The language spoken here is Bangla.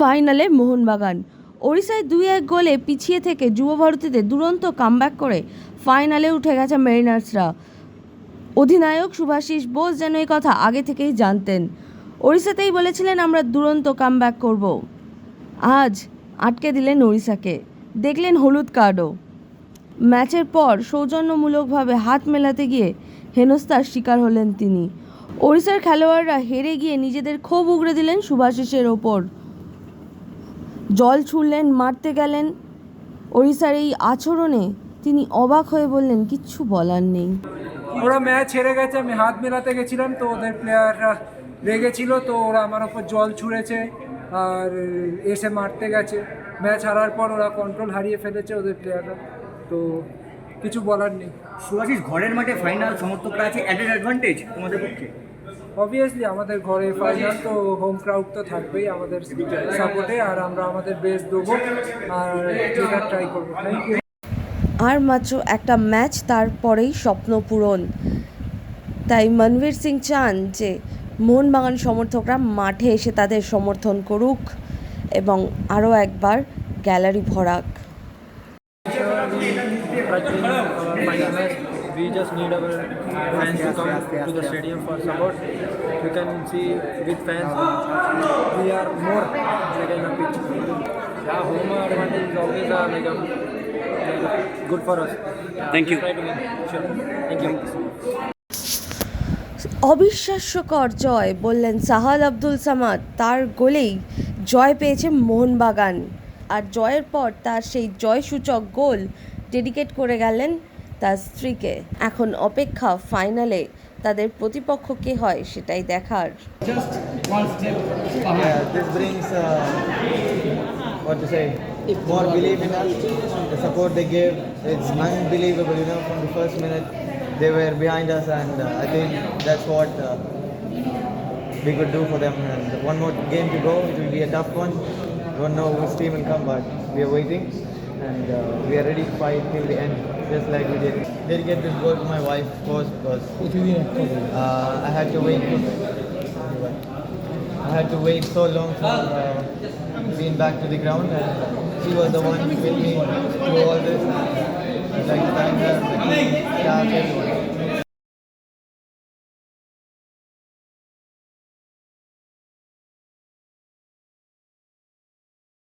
ফাইনালে মোহনবাগান। ওড়িশায় দুই এক গোলে পিছিয়ে থেকে যুব ভারতীতে দুরন্ত কামব্যাক করে ফাইনালে উঠে গেছে মেরিনার্সরা অধিনায়ক সুভাষিস বোস যেন এই কথা আগে থেকেই জানতেন। ওড়িশাতেই বলেছিলেন, আমরা দুরন্ত কামব্যাক করব। আজ আটকে দিলেন ওড়িশাকে। দেখলেন হলুদ কার্ডও। ম্যাচের পর সৌজন্যমূলকভাবে হাত মেলাতে গিয়ে হেনস্থার শিকার হলেন তিনি। ওড়িশার খেলোয়াড়রা হেরে গিয়ে নিজেদের ক্ষোভ উগড়ে দিলেন সুভাষিসের ওপর। জল ছুড়লেন মারতে গেলেন। ওড়িশার এই আচরণে তিনি অবাক হয়ে বললেন কিচ্ছু বলার নেই। ওরা ম্যাচ হেরে গেছে আমি হাত মেলাতে গেছিলাম তো ওদের প্লেয়াররা রেগেছিল তো ওরা আমার ওপর জল ছুঁড়েছে আর এসে মারতে গেছে। ম্যাচ হারার পর ওরা কন্ট্রোল হারিয়ে ফেলেছে ওদের প্লেয়াররা তো কিছু বলার নেই। সুভাষিস ঘরের মাঠে ফাইনাল সমর্থকরা আছে অ্যাডেড অ্যাডভান্টেজ তোমাদের পক্ষে? অবভিয়াসলি আমাদের ঘরে ফাইনাল তো হোম ক্রাউড তো থাকবেই আমাদের সাপোর্টে আর আমরা আমাদের বেস্ট দেবো আর জেতার ট্রাই করব থ্যাংক ইউ আর মাত্র একটা ম্যাচ তারপরেই স্বপ্ন পূরণ তাই মনবীর সিং চান যে মোহনবাগান সমর্থকরা মাঠে এসে তাদের সমর্থন করুক এবং আরও একবার গ্যালারি ভরাক We just need our fans to come to the stadium for support. You can see with fans, we are more like in a pitch. Yeah, home advantage is always uh, like a, like, good for us. Yeah, Thank you. Try to win. Sure. Thank you. অবিশ্বাস্যকর জয় বললেন সাহাল আব্দুল সামাদ তার গোলেই জয় পেয়েছে মোহনবাগান আর জয়ের পর তার সেই জয়সূচক গোল ডেডিকেট করে গেলেন তার স্ত্রীকে এখন অপেক্ষা ফাইনালে তাদের প্রতিপক্ষ কে হয় সেটাই দেখার Yeah, this brings uh, what to say more belief in us. The support they gave, it's unbelievable. You know, from the first minute they were behind us, and uh, I think that's what uh, we could do for them. And one more game to go. It will be a tough one. Don't know which team will come, but we are waiting, and uh, we are ready to fight till the end, just like we did. Dedicate this goal to my wife, of course, because uh, I had to wait. I had to wait so long for uh, being back to the ground, and she was the one with me through all this. Like thank her, the staff, everyone.